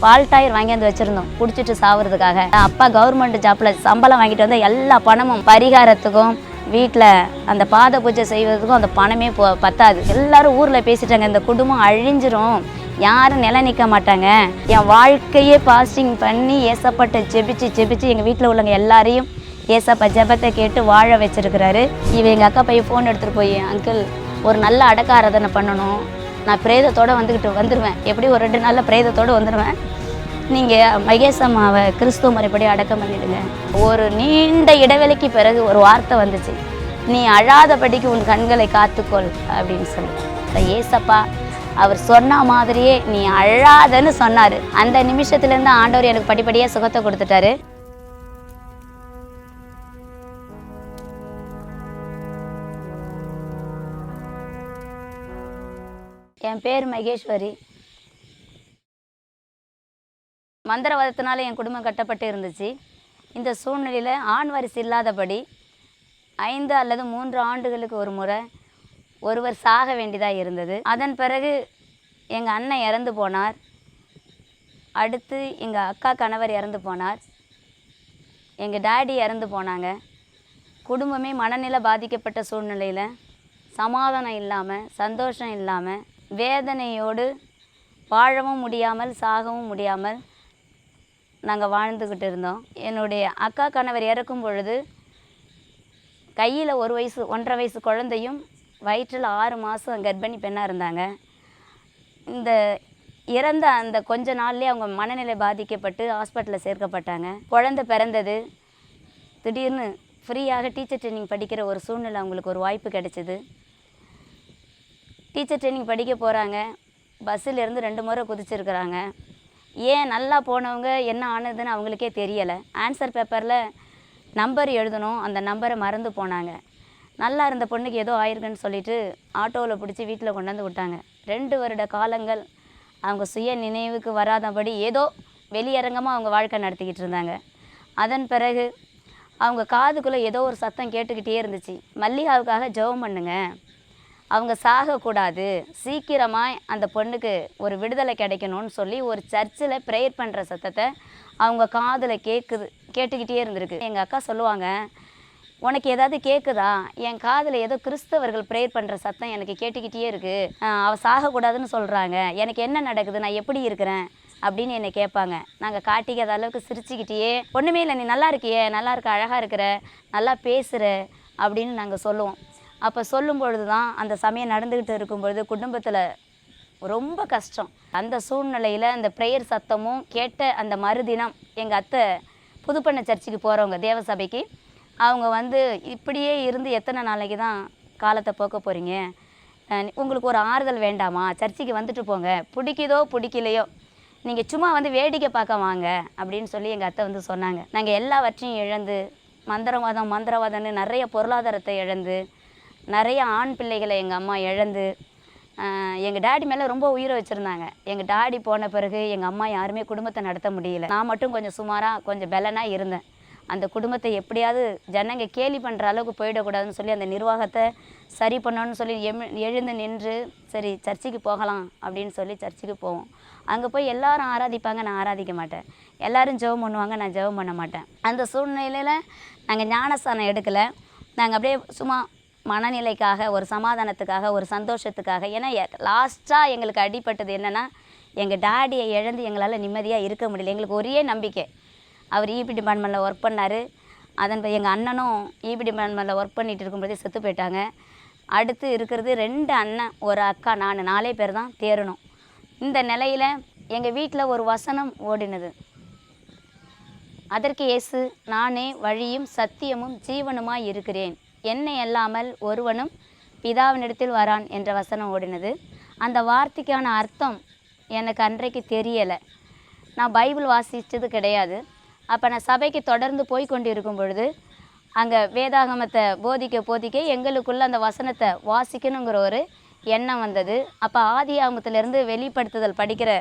பால் tyre வாங்கியாந்து வச்சுருந்தோம். குடிச்சிட்டு சாவறதுக்காக. அப்பா கவர்மெண்ட் ஜாப்பில் சம்பளம் வாங்கிட்டு வந்த எல்லா பணமும் பரிகாரத்துக்கும் வீட்டில் அந்த பாத பூஜை செய்வதற்கும் அந்த பணமே போ- பத்தாது. எல்லாரும் ஊரில் பேசிட்டாங்க இந்த குடும்பம் அழிஞ்சிரும். யாரும் நிலை நிற்க மாட்டாங்க. என் வாழ்க்கையே பாஸ்டிங் பண்ணி ஏசப்பட்ட ஜெபிச்சு ஜெபிச்சு எங்கள் வீட்டில் உள்ளவங்க எல்லாரையும் ஏசப்பா ஜெபத்தை கேட்டு வாழ வச்சிருக்கிறாரு. இவ எங்கள் அக்கா பையன் ஃபோன் எடுத்துகிட்டு போய் அங்கிள் ஒரு நல்ல அடக்க ஆராதனை பண்ணணும். நான் பிரேதத்தோடு வந்துக்கிட்டு வந்துடுவேன் எப்படி ஒரு ரெண்டு நாளில் பிரேதத்தோடு வந்துடுவேன் நீங்கள் மகேஷ் அம்மாவை கிறிஸ்துவ முறைப்படி அடக்கம் பண்ணிவிடுங்க ஒரு நீண்ட இடைவெளிக்கு பிறகு ஒரு வார்த்தை வந்துச்சு. நீ அழாதபடிக்கு உன் கண்களை காத்துக்கொள் அப்படின்னு சொல்லி. ஏசப்பா அவர் சொன்ன மாதிரியே நீ அழாதன்னு சொன்னார். அந்த நிமிஷத்துலேருந்து ஆண்டவர் எனக்கு படிப்படியாக சுகத்தை கொடுத்துட்டாரு. என் பேர் மகேஸ்வரி. மந்திரவாதத்தினால என் குடும்பம் கட்டப்பட்டு இருந்துச்சு. இந்த சூழ்நிலையில் ஆண் வாரிசு இல்லாதபடி ஐந்து அல்லது மூன்று ஆண்டுகளுக்கு ஒரு முறை ஒருவர் சாக வேண்டியதாக இருந்தது. அதன் பிறகு எங்கள் அண்ணன் இறந்து போனார். அடுத்து எங்கள் அக்கா கணவர் இறந்து போனார். எங்கள் டாடி இறந்து போனாங்க. குடும்பமே மனநிலை பாதிக்கப்பட்ட சூழ்நிலையில் சமாதானம் இல்லாமல் சந்தோஷம் இல்லாமல் வேதனையோடு வாழவும் முடியாமல் சாகவும் முடியாமல் நாங்கள் வாழ்ந்துக்கிட்டு இருந்தோம். என்னுடைய அக்கா கணவர் இறக்கும் பொழுது கையில் ஒரு வயசு ஒன்றரை வயசு குழந்தையும் வயிற்றில் ஆறு மாதம் கர்ப்பிணி பெண்ணாக இருந்தாங்க. இந்த இறந்த அந்த கொஞ்ச நாள்லேயே அவங்க மனநிலை பாதிக்கப்பட்டு ஹாஸ்பிட்டலில் சேர்க்கப்பட்டாங்க. குழந்தை பிறந்தது. திடீர்னு ஃப்ரீயாக டீச்சர் ட்ரைனிங் படிக்கிற ஒரு சூழ்நிலை அவங்களுக்கு ஒரு வாய்ப்பு கிடைச்சிது. டீச்சர் ட்ரைனிங் படிக்க போகிறாங்க பஸ்ஸிலேருந்து ரெண்டு முறை குதிச்சிருக்கிறாங்க. ஏன் நல்லா போனவங்க என்ன ஆனதுன்னு அவங்களுக்கே தெரியலை. ஆன்சர் பேப்பரில் நம்பர் எழுதணும். அந்த நம்பரை மறந்து போனாங்க. நல்லா இருந்த பொண்ணுக்கு ஏதோ ஆயிருக்குன்னு சொல்லிட்டு ஆட்டோவில் பிடிச்சி வீட்டில் கொண்டாந்து விட்டாங்க. ரெண்டு வருட காலங்கள் அவங்க சுய நினைவுக்கு வராதபடி ஏதோ வெளியரங்கமாக அவங்க வாழ்க்கை நடத்திக்கிட்டு இருந்தாங்க. அதன் பிறகு அவங்க காதுக்குள்ளே ஏதோ ஒரு சத்தம் கேட்டுக்கிட்டே இருந்துச்சு. மல்லிகாவுக்காக ஜெபம் பண்ணுங்கள் அவங்க சாகக்கூடாது. சீக்கிரமாக அந்த பொண்ணுக்கு ஒரு விடுதலை கிடைக்கணும்னு சொல்லி ஒரு சர்ச்சில் ப்ரேயர் பண்ணுற சத்தத்தை அவங்க காதில் கேட்குது கேட்டுக்கிட்டே இருந்திருக்கு. எங்கள் அக்கா சொல்லுவாங்க உனக்கு ஏதாவது கேட்குதா என் காதில் ஏதோ கிறிஸ்தவர்கள் ப்ரேயர் பண்ணுற சத்தம் எனக்கு கேட்டுக்கிட்டே இருக்குது அவள் சாகக்கூடாதுன்னு சொல்கிறாங்க எனக்கு என்ன நடக்குது? நான் எப்படி இருக்கிறேன்? அப்படின்னு என்னை கேட்பாங்க. நாங்கள் காட்டிக்காத அளவுக்கு சிரிச்சுக்கிட்டே ஒன்றுமே இல்லை நீ நல்லா இருக்கியே நல்லா இருக்க அழகாக இருக்கிற நல்லா பேசுகிற அப்படின்னு நாங்கள் சொல்லுவோம். அப்போ சொல்லும் பொழுது தான் அந்த சமயம் நடந்துக்கிட்டு இருக்கும் பொழுது குடும்பத்தில் ரொம்ப கஷ்டம். அந்த சூழ்நிலையில் அந்த ப்ரேயர் சத்தமும் கேட்ட அந்த மறுதினம் எங்கள் அத்தை புதுப்பண்ண சர்ச்சுக்கு போகிறவங்க தேவசபைக்கு அவங்க வந்து இப்படியே இருந்து எத்தனை நாளைக்கு தான் காலத்தை போக்க போகிறீங்க உங்களுக்கு ஒரு ஆறுதல் வேண்டாமா? சர்ச்சுக்கு வந்துட்டு போங்க. பிடிக்குதோ பிடிக்கலையோ நீங்கள் சும்மா வந்து வேடிக்கை பார்க்க வாங்க அப்படின்னு சொல்லி எங்கள் அத்தை வந்து சொன்னாங்க. நாங்கள் எல்லாவற்றையும் இழந்து மந்திரவாதம் மந்திரவாதம்னு நிறைய பொருளாதாரத்தை இழந்து நிறைய ஆண் பிள்ளைகளை எங்கள் அம்மா இழந்து எங்கள் டாடி மேலே ரொம்ப உயிரை வச்சுருந்தாங்க. எங்கள் டாடி போன பிறகு எங்கள் அம்மா யாருமே குடும்பத்தை நடத்த முடியல. நான் மட்டும் கொஞ்சம் சுமாராக கொஞ்சம் பெலனாக இருந்தேன். அந்த குடும்பத்தை எப்படியாவது ஜனங்க கேலி பண்ணுற அளவுக்கு போயிடக்கூடாதுன்னு சொல்லி அந்த நிர்வாகத்தை சரி பண்ணணும்னு சொல்லி எம் எழுந்து நின்று சரி சர்ச்சுக்கு போகலாம் அப்படின்னு சொல்லி சர்ச்சுக்கு போவோம். அங்கே போய் எல்லாரும் ஆராதிப்பாங்க நான் ஆராதிக்க மாட்டேன். எல்லாரும் ஜெபம் பண்ணுவாங்க நான் ஜெபம் பண்ண மாட்டேன். அந்த சூழ்நிலையில் நாங்கள் ஞானஸ்தானம் எடுக்கலை. நாங்கள் அப்படியே சும்மா மனநிலைக்காக ஒரு சமாதானத்துக்காக ஒரு சந்தோஷத்துக்காக ஏன்னா லாஸ்ட்டாக எங்களுக்கு அடிப்பட்டது என்னென்னா எங்கள் டாடியை இழந்து எங்களால் நிம்மதியாக இருக்க முடியல. எங்களுக்கு ஒரே நம்பிக்கை. அவர் இபி டிபார்ட்மெண்ட்டில் ஒர்க் பண்ணார். அதன் எங்கள் அண்ணனும் இபி டிபார்ட்மெண்ட்டில் ஒர்க் பண்ணிட்டு இருக்கும்போதே செத்து போயிட்டாங்க. அடுத்து இருக்கிறது ரெண்டு அண்ணன் ஒரு அக்கா நான். நாலே பேர் தான் தேறணும். இந்த நிலையில் எங்கள் வீட்டில் ஒரு வசனம் ஓடினது. அதற்கு இயேசு நானே வழியும் சத்தியமும் ஜீவனுமாய் இருக்கிறேன். என்னை அல்லாமல் ஒருவனும் பிதாவினிடத்தில் வரான் என்ற வசனம் ஓடினது. அந்த வார்த்தைக்கான அர்த்தம் எனக்கு அன்றைக்கு தெரியலை. நான் பைபிள் வாசித்தது கிடையாது. அப்போ நான் சபைக்கு தொடர்ந்து போய் கொண்டு இருக்கும் பொழுது அங்கே வேதாகமத்தை போதிக்க போதிக்க எங்களுக்குள்ள அந்த வசனத்தை வாசிக்கணுங்கிற ஒரு எண்ணம் வந்தது. அப்போ ஆதி ஆகமத்திலேருந்து வெளிப்படுத்துதல் படிக்கிற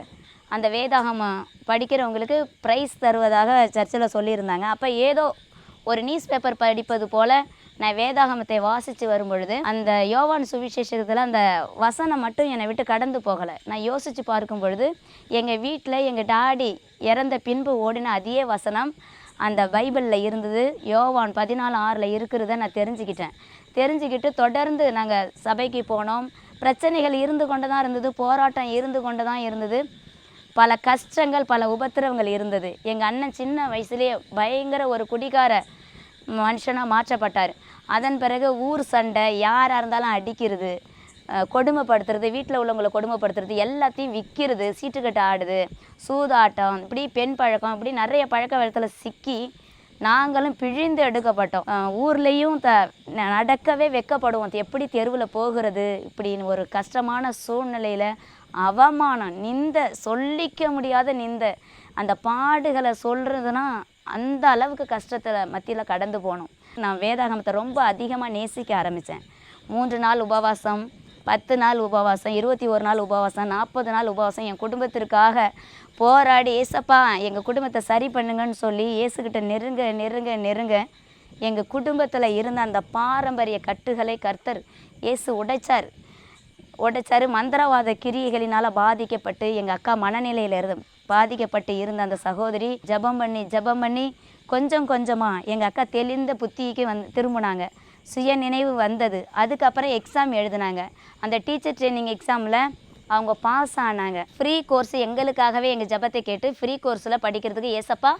அந்த வேதாகமம் படிக்கிறவங்களுக்கு ப்ரைஸ் தருவதாக சர்ச்சில் சொல்லியிருந்தாங்க. அப்போ ஏதோ ஒரு நியூஸ் பேப்பர் படிப்பது போல் நான் வேதாகமத்தை வாசித்து வரும்பொழுது அந்த யோவான் சுவிசேஷத்தில் அந்த வசனம் மட்டும் என்னை விட்டு கடந்து போகலை. நான் யோசித்து பார்க்கும் பொழுது எங்கள் வீட்டில் எங்கள் டாடி இறந்த பின்பு ஓடின அதே வசனம் அந்த பைபிளில் இருந்தது. யோவான் பதினாலு ஆறில் இருக்கிறத நான் தெரிஞ்சுக்கிட்டேன். தெரிஞ்சுக்கிட்டு தொடர்ந்து நாங்கள் சபைக்கு போனோம். பிரச்சனைகள் இருந்து கொண்டு தான் இருந்தது போராட்டம் இருந்து கொண்டு தான் இருந்தது. பல கஷ்டங்கள் பல உபத்திரவங்கள் இருந்தது. எங்கள் அண்ணன் சின்ன வயசுலேயே பயங்கர ஒரு குடிகார மனுஷனாக மாற்றப்பட்டார். அதன் பிறகு ஊர் சண்டை யாராக இருந்தாலும் அடிக்கிறது கொடுமைப்படுத்துறது வீட்டில் உள்ளவங்களை கொடுமைப்படுத்துறது எல்லாத்தையும் விற்கிறது சீட்டுக்கட்டு ஆடுது சூதாட்டம் இப்படி பெண் பழக்கம் இப்படி நிறைய பழக்க வழக்கத்தில் சிக்கி நாங்களும் பிழிந்து எடுக்கப்பட்டோம். ஊர்லேயும் த ந- நடக்கவே வெக்கப்படுவோம். எப்படி தெருவில் போகிறது இப்படின்னு ஒரு கஷ்டமான சூழ்நிலையில் அவமானம் நிந்த சொல்லிக்க முடியாத நிந்த அந்த பாடுகளை சொல்கிறதுனா அந்த அளவுக்கு கஷ்டத்தில் மத்தியில் கடந்து போனோம். நான் வேதாகமத்தை ரொம்ப அதிகமாக நேசிக்க ஆரம்பித்தேன் மூன்று நாள் உபவாசம் பத்து நாள் உபவாசம் இருபத்தி ஒரு நாள் உபவாசம் நாற்பது நாள் உபவாசம். என் குடும்பத்திற்காக போராடி ஏசப்பா எங்கள் குடும்பத்தை சரி பண்ணுங்கன்னு சொல்லி ஏசுக்கிட்ட நெருங்க நெருங்க நெருங்க எங்கள் குடும்பத்தில் இருந்த அந்த பாரம்பரிய கட்டுகளை கர்த்தர் இயேசு உடைச்சார். உடைச்சார். மந்திரவாத கிரியைகளினால் பாதிக்கப்பட்டு எங்கள் அக்கா மனநிலையில் இருந்து பாதிக்கப்பட்டு இருந்த அந்த சகோதரி ஜெபம் பண்ணி ஜெபம் பண்ணி கொஞ்சம் கொஞ்சமாக எங்கள் அக்கா தெளிந்த புத்திக்கு வந்து திரும்பினாங்க. சுய நினைவு வந்தது. அதுக்கப்புறம் எக்ஸாம் எழுதினாங்க. அந்த டீச்சர் ட்ரைனிங் எக்ஸாமில் அவங்க பாஸ் ஆனாங்க. ஃப்ரீ கோர்ஸ் எங்களுக்காகவே எங்கள் ஜெபத்தை கேட்டு ஃப்ரீ கோர்ஸில் படிக்கிறதுக்கு ஏசப்பா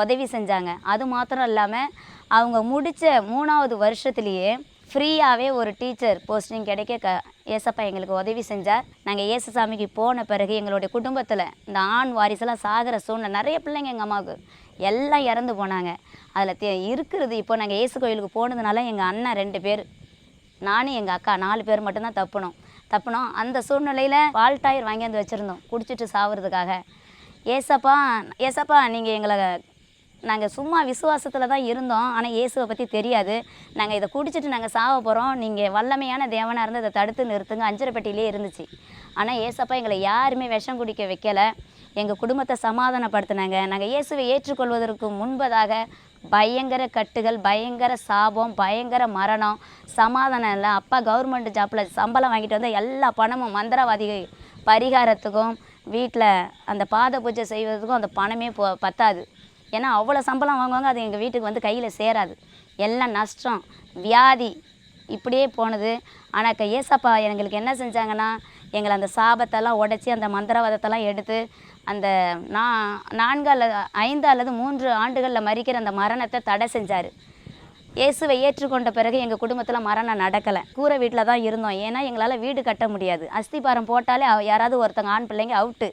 உதவி செஞ்சாங்க. அது மாத்திரம் இல்லாமல் அவங்க முடித்த மூணாவது வருஷத்துலேயே ஃப்ரீயாகவே ஒரு டீச்சர் போஸ்டிங் கிடைக்க க ஏசப்பா எங்களுக்கு உதவி செஞ்சார். நாங்கள் ஏசு சாமிக்கு போன பிறகு எங்களுடைய குடும்பத்தில் இந்த ஆண் வாரிசெல்லாம் சாகிற சூழ்நிலை நிறைய பிள்ளைங்க எங்கள் அம்மாவுக்கு எல்லாம் இறந்து போனாங்க. அதில் தே இருக்கிறது இப்போ நாங்கள் ஏசு கோயிலுக்கு போனதுனால எங்கள் அண்ணன் ரெண்டு பேர் நானும் எங்கள் அக்கா நாலு பேர் மட்டும்தான் தப்புனோம். தப்புனோம். அந்த சூழ்நிலையில் வால்டாயர் வாங்கியாந்து வச்சுருந்தோம். குடிச்சிட்டு சாவுறதுக்காக. ஏசப்பா ஏசப்பா நீங்கள் எங்களை நாங்கள் சும்மா விசுவாசத்தில் தான் இருந்தோம். ஆனால் இயேசுவை பற்றி தெரியாது. நாங்கள் இதை குடிச்சிட்டு நாங்கள் சாவ போகிறோம் நீங்கள் வல்லமையான தேவனாக இருந்து இதை தடுத்து நிறுத்துங்க. அஞ்சரைப்பட்டியிலே இருந்துச்சு. ஆனால் ஏசப்பா எங்களை யாருமே விஷம் குடிக்க வைக்கலை. எங்கள் குடும்பத்தை சமாதானப்படுத்தினாங்க. நாங்கள் இயேசுவை ஏற்றுக்கொள்வதற்கு முன்பதாக பயங்கர கட்டுகள் பயங்கர சாபம் பயங்கர மரணம் சமாதானம் இல்லை. அப்பா கவர்மெண்ட் ஜாப்பில் சம்பளம் வாங்கிட்டு வந்து எல்லா பணமும் மந்திரவாதி பரிகாரத்துக்கும் வீட்டில் அந்த பாத பூஜை செய்வதற்கும் அந்த பணமே போ பத்தாது. ஏன்னா அவ்வளோ சம்பளம் வாங்குவாங்க அது எங்கள் வீட்டுக்கு வந்து கையில் சேராது. எல்லாம் நஷ்டம். வியாதி இப்படியே போனது. ஆனால் க ஏசப்பா எங்களுக்கு என்ன செஞ்சாங்கன்னா எங்களை அந்த சாபத்தெல்லாம் உடைச்சி அந்த மந்திரவாதத்தெல்லாம் எடுத்து அந்த நான் நான்கு அல்லது ஐந்து அல்லது மூன்று ஆண்டுகளில் மறிக்கிற அந்த மரணத்தை தடை செஞ்சார். இயேசுவை ஏற்றுக்கொண்ட பிறகு எங்கள் குடும்பத்தில் மரணம் நடக்கலை. கூரை வீட்டில் தான் இருந்தோம். ஏன்னா எங்களால் வீடு கட்ட முடியாது. அஸ்திபாரம் போட்டாலே யாராவது ஒருத்தங்க ஆண் பிள்ளைங்க அவுட்டு.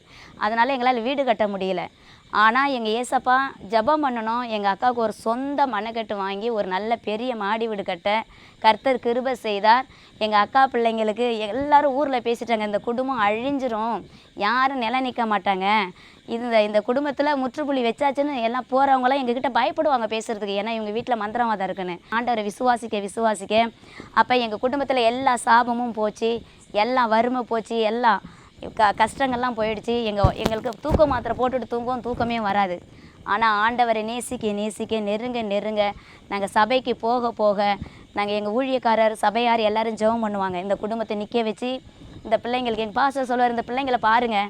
அதனால் எங்களால் வீடு கட்ட முடியல. ஆனால் எங்கள் ஏசப்பா ஜெபம் பண்ணணும். எங்கள் அக்காவுக்கு ஒரு சொந்த மனக்கட்டு வாங்கி ஒரு நல்ல பெரிய மாடி வீடு கட்ட கர்த்தர் கிருபை செய்தார். எங்கள் அக்கா பிள்ளைங்களுக்கு எல்லாரும் ஊரில் பேசிட்டாங்க இந்த குடும்பம் அழிஞ்சிரும். யாரும் நிலை நிற்க மாட்டாங்க. இந்த இந்த குடும்பத்தில் முற்றுப்புள்ளி வச்சாச்சுன்னு எல்லாம் போகிறவங்களாம் எங்ககிட்ட பயப்படுவாங்க பேசுறதுக்கு. ஏன்னா இவங்க வீட்டில் மந்திரவாதம் இருக்குன்னு. ஆண்டவரை விசுவாசிக்க விசுவாசிக்க. அப்போ எங்கள் குடும்பத்தில் எல்லா சாபமும் போச்சு எல்லாம் வறுமை போச்சு எல்லாம் க கஷ்டங்கள்லாம் போயிடுச்சு. எங்கள் எங்களுக்கு தூக்க மாத்திரை போட்டுட்டு தூங்குவோம் தூக்கமே வராது. ஆனால் ஆண்டவரை நேசிக்க நேசிக்க நெருங்க நெருங்க நாங்கள் சபைக்கு போக போக நாங்கள் எங்கள் ஊழியக்காரர் சபையார் எல்லாரும் ஜெபம் பண்ணுவாங்க. இந்த குடும்பத்தை நிற்க வச்சு இந்த பிள்ளைங்களுக்கு எங்கள் பாஸ்டர் சொல்லுவார் இந்த பிள்ளைங்களை பாருங்கள்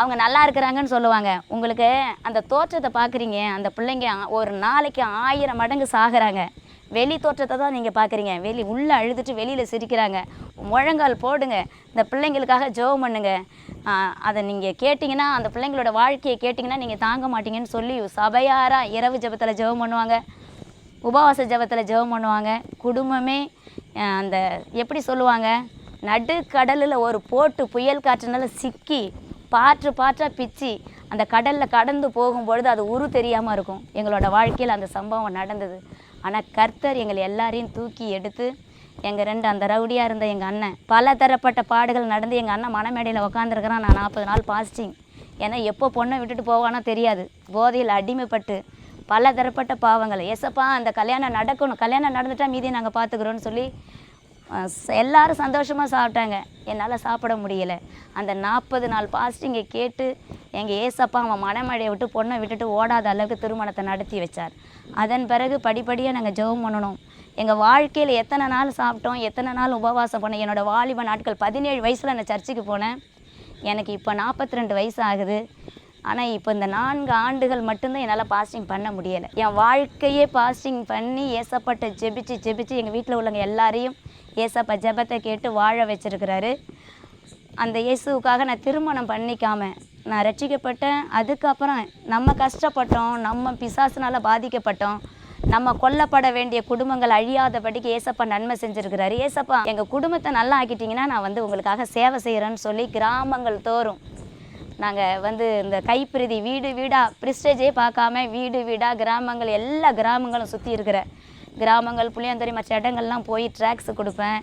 அவங்க நல்லா இருக்கிறாங்கன்னு சொல்லுவாங்க. உங்களுக்கு அந்த தோற்றத்தை பார்க்குறீங்க. அந்த பிள்ளைங்க ஒரு நாளைக்கு ஆயிரம் மடங்கு சாகுறாங்க. வெளி தோற்றத்தை தான் நீங்கள் பார்க்குறீங்க வெளி உள்ளே அழுதுட்டு வெளியில் சிரிக்கிறாங்க. முழங்கால் போடுங்க. இந்த பிள்ளைங்களுக்காக ஜெபம் பண்ணுங்க. அதை நீங்கள் கேட்டிங்கன்னா அந்த பிள்ளைங்களோட வாழ்க்கையை கேட்டிங்கன்னா நீங்கள் தாங்க மாட்டீங்கன்னு சொல்லி சபையாராக இரவு ஜெபத்தில் ஜெபம் பண்ணுவாங்க. உபவாச ஜெபத்தில் ஜெபம் பண்ணுவாங்க. குடும்பமே அந்த எப்படி சொல்லுவாங்க? நடுக்கடலில் ஒரு போட்டு புயல் காற்றுனால சிக்கி பாற்று பாற்றாக பிச்சு அந்த கடலில் கடந்து போகும்பொழுது அது உரு தெரியாமல் இருக்கும். எங்களோட வாழ்க்கையில் அந்த சம்பவம் நடந்தது. ஆனால் கர்த்தர் எங்களை எல்லாரையும் தூக்கி எடுத்து எங்கள் ரெண்டு அந்த ரவுடியாக இருந்த எங்கள் அண்ணன் பல தரப்பட்ட பாடுகள் நடந்து எங்கள் அண்ணன் மனமேடையில் உக்காந்துருக்குறான். நான் நாற்பது நாள் பாசிட்டிங் ஏன்னா எப்போ பொண்ணை விட்டுட்டு போவானோ தெரியாது. போதையில் அடிமைப்பட்டு பல தரப்பட்ட பாவங்கள். எசப்பா அந்த கல்யாணம் நடக்கணும். கல்யாணம் நடந்துட்டால் மீதி நாங்கள் பார்த்துக்குறோன்னு சொல்லி எல்லாரும் சந்தோஷமாக சாப்பிட்டாங்க. என்னால் சாப்பிட முடியலை. அந்த நாற்பது நாள் பாஸ்டிங்கை கேட்டு எங்கள் ஏசப்பா அவன் மனமழையை விட்டு பொண்ணை விட்டுட்டு ஓடாத அளவுக்கு திருமணத்தை நடத்தி வச்சார். அதன் பிறகு படிப்படியாக நாங்கள் ஜெபம் பண்ணணும். எங்கள் வாழ்க்கையில் எத்தனை நாள் சாப்பிட்டோம் எத்தனை நாள் உபவாசம் பண்ணோம் என்னோடய வாலிப நாட்கள் பதினேழு வயசில் நான் சர்ச்சுக்கு போனேன். எனக்கு இப்போ நாற்பத்தி ரெண்டு வயசு ஆகுது. ஆனால் இப்போ இந்த நான்கு ஆண்டுகள் மட்டும்தான் என்னால் பாஸ்டிங் பண்ண முடியலை. என் வாழ்க்கையே பாஸ்டிங் பண்ணி ஏசப்பட்ட ஜெபிச்சு ஜெபிச்சு எங்கள் வீட்டில் உள்ளவங்க எல்லாரையும் ஏசப்பா ஜெபத்தை கேட்டு வாழ வச்சிருக்கிறாரு. அந்த இயேசுவுக்காக நான் திருமணம் பண்ணிக்காம நான் ரட்சிக்கப்பட்டேன். அதுக்கப்புறம் நம்ம கஷ்டப்பட்டோம் நம்ம பிசாசுனால் பாதிக்கப்பட்டோம். நம்ம கொல்லப்பட வேண்டிய குடும்பங்கள் அழியாதபடிக்கு ஏசப்பா நன்மை செஞ்சுருக்கிறாரு. ஏசப்பா எங்கள் குடும்பத்தை நல்லா ஆக்கிட்டீங்கன்னா நான் வந்து உங்களுக்காக சேவை செய்கிறேன்னு சொல்லி கிராமங்கள் தோறும் நாங்கள் வந்து இந்த கைப்பிரதி வீடு வீடாக ப்ரிஸ்டேஜே பார்க்காம வீடு வீடாக கிராமங்கள் எல்லா கிராமங்களும் சுற்றி இருக்கிற கிராமங்கள் புளியந்தொரி மற்ற இடங்கள்லாம் போய் ட்ராக்ஸ் கொடுப்பேன்.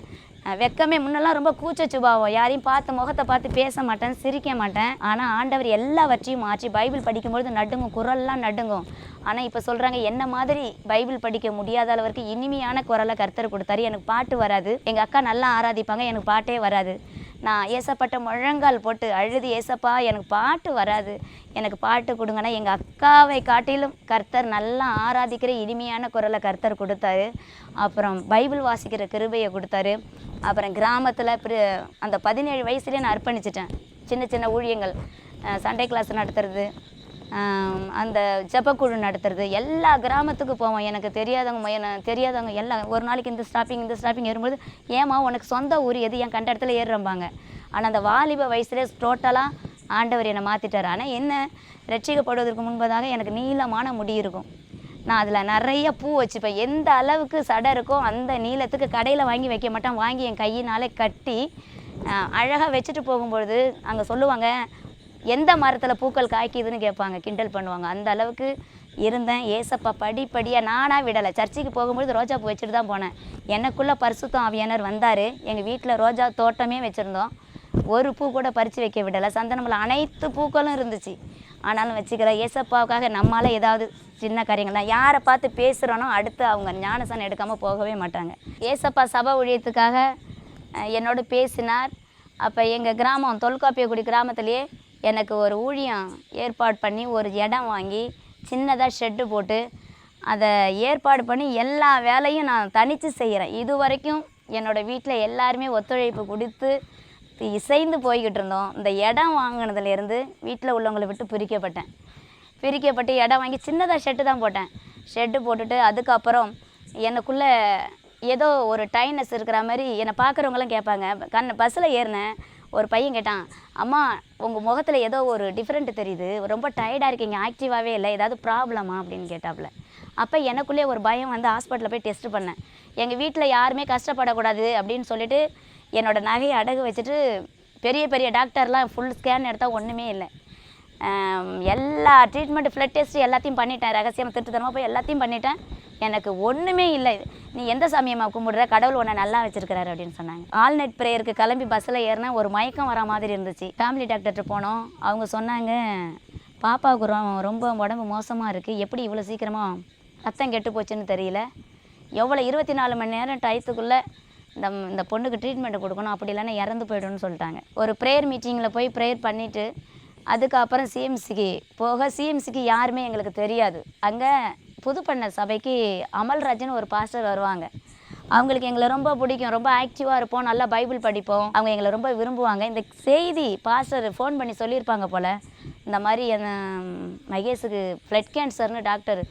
வெக்கமே முன்னெல்லாம் ரொம்ப கூச்ச சுபாவம். யாரையும் பார்த்து முகத்தை பார்த்து பேச மாட்டேன் சிரிக்க மாட்டேன். ஆனால் ஆண்டவர் எல்லாவற்றையும் மாற்றி பைபிள் படிக்கும்பொழுது நடுங்கும் குரல்லாம் நடுங்கும். ஆனால் இப்போ சொல்கிறாங்க என்ன மாதிரி பைபிள் படிக்க முடியாத அளவுக்கு இனிமையான குரலை கர்த்தர் கொடுத்தாரு. எனக்கு பாட்டு வராது. எங்கள் அக்கா நல்லா ஆராதிப்பாங்க எனக்கு பாட்டே வராது. நான் ஏசப்பட்ட முழங்கால் போட்டு அழுது ஏசப்பா எனக்கு பாட்டு வராது. எனக்கு பாட்டு கொடுங்கன்னா எங்கள் அக்காவை காட்டிலும் கர்த்தர் நல்லா ஆராதிக்கிற இனிமையான குரலை கர்த்தர் கொடுத்தாரு. அப்புறம் பைபிள் வாசிக்கிற கிருபையை கொடுத்தாரு. அப்புறம் கிராமத்தில் அந்த பதினேழு வயசுலேயே நான் அர்ப்பணிச்சிட்டேன். சின்ன சின்ன ஊழியங்கள் சண்டே கிளாஸ் நடத்துறது. அந்த ஜெபக்குழு நடத்துறது எல்லா கிராமத்துக்கு போவோம். எனக்கு தெரியாதவங்க என்ன தெரியாதவங்க எல்லாம் ஒரு நாளைக்கு இந்த ஸ்டாப்பிங் இந்த ஸ்டாப்பிங் ஏறும்போது ஏமா உனக்கு சொந்த ஊர் எது? என் கண்ட இடத்துல ஏறுறம்பாங்க. ஆனால் அந்த வாலிப வயசுலேயே டோட்டலாக ஆண்டவர் என்னை மாற்றிட்டார் ஆனால் என்ன? ரட்சிக்கப்படுவதற்கு முன்பதாக எனக்கு நீளமான முடி இருக்கும். நான் அதில் நிறைய பூ வச்சுப்பேன். எந்த அளவுக்கு சடை இருக்கோ அந்த நீளத்துக்கு கடையில் வாங்கி வைக்க மாட்டேன். வாங்கி என் கையினாலே கட்டி அழகாக வச்சுட்டு போகும்பொழுது அங்கே சொல்லுவாங்க எந்த மரத்தில் பூக்கள் காய்க்குதுன்னு கேட்பாங்க கிண்டல் பண்ணுவாங்க. அந்த அளவுக்கு இருந்தேன். ஏசப்பா படிப்படியாக நானாக விடலை. சர்ச்சுக்கு போகும்பொழுது ரோஜா பூ வச்சுட்டு தான் போனேன். எனக்குள்ளே பரிசுத்தம் ஆவியானர் வந்தார். எங்கள் வீட்டில் ரோஜா தோட்டமே வச்சுருந்தோம். ஒரு பூ கூட பறித்து வைக்க விடலை. சந்தனமில் அனைத்து பூக்களும் இருந்துச்சு. ஆனாலும் வச்சுக்கல ஏசப்பாவுக்காக நம்மளால் ஏதாவது சின்ன காரியங்கள் தான் யாரை பார்த்து பேசுகிறோனோ அடுத்து அவங்க ஞானசனம் எடுக்காமல் போகவே மாட்டாங்க. ஏசப்பா சபை ஊழியத்துக்காக என்னோடு என்னோட பேசினார். அப்போ எங்கள் கிராமம் தொல்காப்பியக்குடி கிராமத்திலேயே எனக்கு ஒரு ஊழியம் ஏற்பாடு பண்ணி ஒரு இடம் வாங்கி சின்னதாக ஷெட்டு போட்டு அதை ஏற்பாடு பண்ணி எல்லா வேலையும் நான் தனித்து செய்கிறேன் இது வரைக்கும் என்னோடய வீட்டில் எல்லாருமே ஒத்துழைப்பு கொடுத்து இசைந்து போய்கிட்டு இருந்தோம். இந்த இடம் வாங்கினதுலேருந்து வீட்டில் உள்ளவங்களை விட்டு பிரிக்கப்பட்டேன். பிரிக்கப்பட்டு இடம் வாங்கி சின்னதாக ஷெட்டு தான் போட்டேன். ஷெட்டு போட்டுட்டு அதுக்கப்புறம் எனக்குள்ளே ஏதோ ஒரு டைனஸ் இருக்கிற மாதிரி என்னை பார்க்குறவங்களாம் கேட்பாங்க. கண் பஸ்ஸில் ஏறினேன். ஒரு பையன் கேட்டான் அம்மா உங்கள் முகத்தில் ஏதோ ஒரு டிஃப்ரெண்ட் தெரியுது. ரொம்ப டயர்டாக இருக்கீங்க. ஆக்டிவாகவே இல்லை. ஏதாவது ப்ராப்ளமா அப்படின்னு கேட்டாப்புல அப்போ எனக்குள்ளே ஒரு பயம் வந்து ஹாஸ்பிட்டலில் போய் டெஸ்ட் பண்ணேன். எங்கள் வீட்டில் யாருமே கஷ்டப்படக்கூடாது அப்படின்னு சொல்லிட்டு என்னோடய நகையை அடகு வச்சுட்டு பெரிய பெரிய டாக்டர்லாம் ஃபுல் ஸ்கேன் எடுத்தால் ஒன்றுமே இல்லை. எல்லா ட்ரீட்மெண்ட் ஃப்ளட் டெஸ்ட் எல்லாத்தையும் பண்ணிட்டேன். ரகசியம் திருட்டுத்தனமாக போய் எல்லாத்தையும் பண்ணிட்டேன். எனக்கு ஒன்றுமே இல்லை நீ எந்த சாமியம்மா கும்பிடுற? கடவுள் உன்னை நல்லா வச்சிருக்கிறாரு அப்படின்னு சொன்னாங்க. ஆல்நெட் ப்ரேயருக்கு கிளம்பி பஸ்ஸில் ஏறினா ஒரு மயக்கம் வர மாதிரி இருந்துச்சு. ஃபேமிலி டாக்டர்கிட்ட போனோம். அவங்க சொன்னாங்க பாப்பாவுக்கு ரொம்ப உடம்பு மோசமாக இருக்குது எப்படி இவ்வளோ சீக்கிரமாக ரத்தம் கெட்டு போச்சுன்னு தெரியல. எவ்வளோ இருபத்தி நாலு மணி நேரம் டயத்துக்குள்ளே இந்த இந்த பொண்ணுக்கு ட்ரீட்மெண்ட் கொடுக்கணும். அப்படி இல்லைன்னா இறந்து போய்டும்னு சொல்லிட்டாங்க. ஒரு ப்ரேயர் மீட்டிங்கில் போய் ப்ரேயர் பண்ணிவிட்டு அதுக்கப்புறம் சிஎம்சிக்கு போக சிஎம்சிக்கு யாருமே எங்களுக்கு தெரியாது. அங்கே புதுப்பண்ண சபைக்கு அமல்ராஜன் ஒரு பாஸ்டர் வருவாங்க. அவங்களுக்கு எங்களை ரொம்ப பிடிக்கும். ரொம்ப ஆக்டிவாக இருப்போம். நல்லா பைபிள் படிப்போம். அவங்க எங்களை ரொம்ப விரும்புவாங்க. இந்த செய்தி பாஸ்டர் ஃபோன் பண்ணி சொல்லியிருப்பாங்க போல் இந்த மாதிரி அந்த மகேஷுக்கு ஃப்ளட் கேன்சர்னு டாக்டர்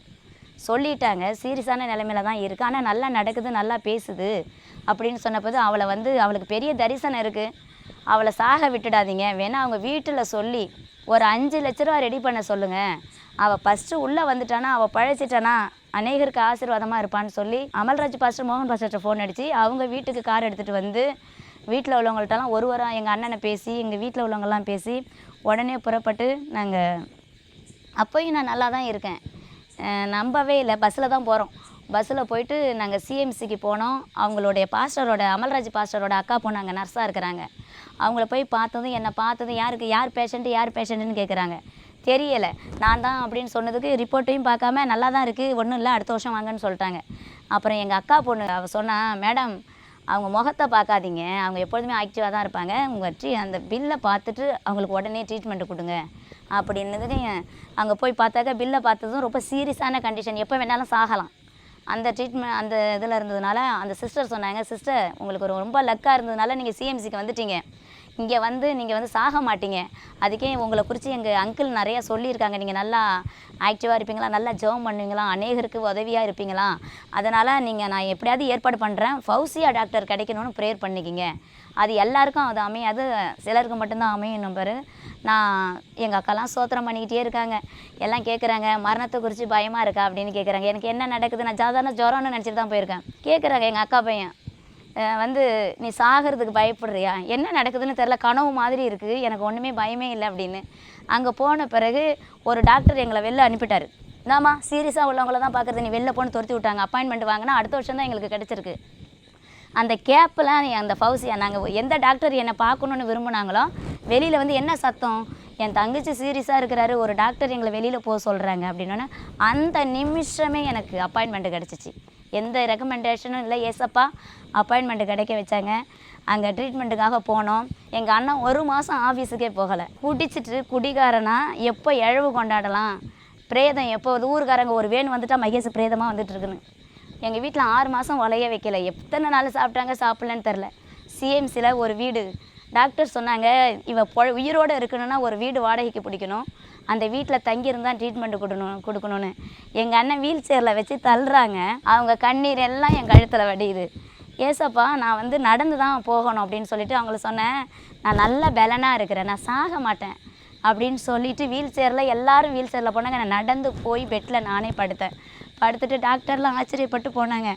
சொல்லிட்டாங்க. சீரியஸான நிலைமையில தான் இருக்குது ஆனால் நல்லா நடக்குது நல்லா பேசுது அப்படின்னு சொன்னபோது அவளை வந்து அவளுக்கு பெரிய தரிசனம் இருக்குது அவளை சாக விட்டுடாதீங்க. வேணால் அவங்க வீட்டில் சொல்லி ஒரு அஞ்சு லட்ச ரூபா ரெடி பண்ண சொல்லுங்கள் அவள் ஃபஸ்ட்டு உள்ளே வந்துட்டானா அவள் பழைச்சிட்டானா அநேகருக்கு ஆசீர்வாதமாக இருப்பான்னு சொல்லி அமல்ராஜ் பாஸ்டர் மோகன் பாஸ்டர்கிட்ட ஃபோன் அடித்து அவங்க வீட்டுக்கு கார் எடுத்துகிட்டு வந்து வீட்டில் உள்ளவங்கள்ட்டலாம் ஒரு வாரம் எங்கள் அண்ணனை பேசி எங்கள் வீட்டில் உள்ளவங்கள்லாம் பேசி உடனே புறப்பட்டு நாங்கள் அப்போயும் நான் நல்லா தான் இருக்கேன். நம்பவே இல்லை. பஸ்ஸில் தான் போகிறோம் பஸ்ஸில் போயிட்டு நாங்கள் சிஎம்சிக்கு போனோம். அவங்களுடைய பாஸ்டரோட அமல்ராஜ் பாஸ்டரோட அக்கா பொண்ணு அங்கே நர்ஸாக இருக்கிறாங்க. அவங்கள போய் பார்த்ததும் என்னை பார்த்ததும் யாருக்கு யார் பேஷண்ட்டு யார் பேஷண்ட்டுன்னு கேட்குறாங்க தெரியலை. நான் தான் அப்படின்னு சொன்னதுக்கு ரிப்போர்ட்டையும் பார்க்காம நல்லா தான் இருக்குது ஒன்றும் இல்லை அடுத்த வருஷம் வாங்கன்னு சொல்லிட்டாங்க. அப்புறம் எங்கள் அக்கா பொண்ணு அவள் சொன்னால் மேடம் அவங்க முகத்தை பார்க்காதீங்க. அவங்க எப்பொழுதுமே ஆக்டிவாக தான் இருப்பாங்க. உங்கள் ட்ரீ அந்த பில்லை பார்த்துட்டு அவங்களுக்கு உடனே ட்ரீட்மெண்ட் கொடுங்க. அப்படின்னதுக்கு அங்கே போய் பார்த்தாக்கா பில்லை பார்த்ததும் ரொம்ப சீரியஸான கண்டிஷன் எப்போ வேணாலும் சாகலாம். அந்த ட்ரீட்மெண்ட் அந்த இதில் இருந்ததுனால அந்த சிஸ்டர் சொன்னாங்க சிஸ்டர் உங்களுக்கு ஒரு ரொம்ப லக்காக இருந்ததுனால நீங்கள் சிஎம்சிக்கு வந்துட்டீங்க. இங்கே வந்து நீங்கள் வந்து சாக மாட்டீங்க. அதுக்கே உங்களை குறித்து எங்கள் அங்கிள் நிறையா சொல்லியிருக்காங்க. நீங்கள் நல்லா ஆக்டிவாக இருப்பீங்களா? நல்லா ஜெபம் பண்ணுவீங்களா? அநேகருக்கு உதவியாக இருப்பீங்களா? அதனால் நீங்கள் நான் எப்படியாவது ஏற்பாடு பண்ணுறேன் ஃபௌசியா டாக்டர் கிடைக்கணும்னு ப்ரேயர் பண்ணிக்கிங்க. அது எல்லாருக்கும் அது அமையாது சிலருக்கு மட்டும்தான் அமையும் நம்பர் நான் எங்கள் அக்காலாம் சோத்திரம் பண்ணிக்கிட்டே இருக்காங்க. எல்லாம் கேட்குறாங்க மரணத்தை குறித்து பயமாக இருக்கா? அப்படின்னு கேட்குறாங்க எனக்கு என்ன நடக்குது? நான் சாதாரண ஜுரம்னு நினச்சிட்டு தான் போயிருக்கேன். கேட்குறாங்க எங்கள் அக்கா பையன். வந்து நீ சாகிறதுக்கு பயப்படுறியா? என்ன நடக்குதுன்னு தெரில கனவு மாதிரி இருக்குது எனக்கு ஒன்றுமே பயமே இல்லை அப்படின்னு. அங்கே போன பிறகு ஒரு டாக்டர் எங்களை வெளில அனுப்பிட்டார். இந்தாம்மா சீரியஸாக உள்ளவங்கள தான் பார்க்குறது நீ வெளில போன்னு துரத்தி விட்டாங்க. அப்பாயின்மெண்ட் வாங்கினா அடுத்த வருஷம் தான் எங்களுக்கு கிடச்சிருக்கு. அந்த கேப்பில் அந்த ஃபவுசியா நாங்கள் எந்த டாக்டர் என்னை பார்க்கணுன்னு விரும்பினாங்களோ வெளியில் வந்து என்ன சத்தம்? என் தங்கச்சி சீரியஸாக இருக்கிறாரு ஒரு டாக்டர் எங்களை வெளியில் போக சொல்கிறாங்க அப்படின்னோன்னே அந்த நிமிஷமே எனக்கு அப்பாயின்மெண்ட் கிடச்சிச்சு. எந்த ரெக்கமெண்டேஷனும் இல்லை ஏசப்பா அப்பாயின்மெண்ட் கிடைக்க வச்சாங்க. அங்கே ட்ரீட்மெண்ட்டுக்காக போனோம். எங்கள் அண்ணன் ஒரு மாதம் ஆஃபீஸுக்கே போகலை. குடிச்சிட்டு குடிகாரனா எப்போ இழவு கொண்டாடலாம்? பிரேதம் எப்போ ஊருக்காரங்க ஒரு வேன் வந்துட்டால் மகேஷ் பிரேதமாக வந்துட்டுருக்குன்னு எங்கள் வீட்டில் ஆறு மாதம் உலைய வைக்கல. எத்தனை நாள் சாப்பிட்டாங்க சாப்பிட்லன்னு தெரில சிஎம்சியில் ஒரு வீடு. டாக்டர் சொன்னாங்க இவ பொ உயிரோடு இருக்கணும்னா ஒரு வீடு வாடகைக்கு பிடிக்கணும். அந்த வீட்டில் தங்கியிருந்தான் ட்ரீட்மெண்ட் கொடுக்கணும் கொடுக்கணும்னு. எங்கள் அண்ணன் வீல் சேரில் வச்சு தள்ளுறாங்க. அவங்க கண்ணீர் எல்லாம் என் கழுத்தில் வடியுது. ஏசப்பா நான் வந்து நடந்து தான் போகணும் அப்படின்னு சொல்லிட்டு அவங்கள சொன்னேன். நான் நல்ல பலனாக இருக்கிறேன். நான் சாக மாட்டேன் அப்படின்னு சொல்லிட்டு வீல் சேரில் எல்லாரும் வீல் சேரில் போனாங்க. நான் நடந்து போய் பெட்டில் நானே படுத்தேன். படுத்துட்டு டாக்டர்லாம் ஆச்சரியப்பட்டு போனாங்க.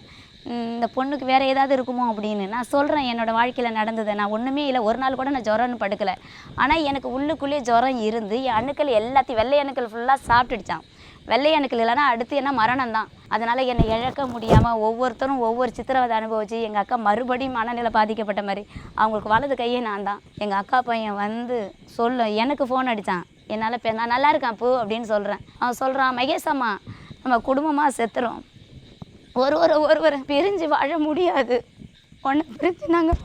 இந்த பொண்ணுக்கு வேறு ஏதாவது இருக்குமோ அப்படின்னு. நான் சொல்கிறேன் என்னோடய வாழ்க்கையில் நடந்தது. நான் ஒன்றுமே இல்லை ஒரு நாள் கூட நான் ஜுரம்னு படுக்கலை. ஆனால் எனக்கு உள்ளுக்குள்ளேயே ஜுரம் இருந்து என் அணுக்கள் எல்லாத்தையும் வெள்ளை அணுக்கள் ஃபுல்லாக சாப்பிட்டுடுச்சான் வெள்ளை அணுக்கள் இல்லைன்னா அடுத்து என்ன மரணம் தான். அதனால் என்னை இழக்க முடியாமல் ஒவ்வொருத்தரும் ஒவ்வொரு சித்திரவதை அனுபவிச்சு எங்கள் அக்கா மறுபடியும் மனநிலை பாதிக்கப்பட்ட மாதிரி அவங்களுக்கு வலது கையே நான் தான். எங்கள் அக்கா பையன் வந்து சொல்ல எனக்கு ஃபோன் அடித்தான் என்னால் இப்போ நான் நல்லா இருக்கான் பூ அப்படின்னு சொல்கிறேன் அவன் சொல்கிறான் மகேஷ் அம்மா நம்ம குடும்பமாக செத்துறோம். ஒரு ஒருவரை பிரிஞ்சு வாழ முடியாது. ஒன்றை பிரிஞ்சு நாங்கள்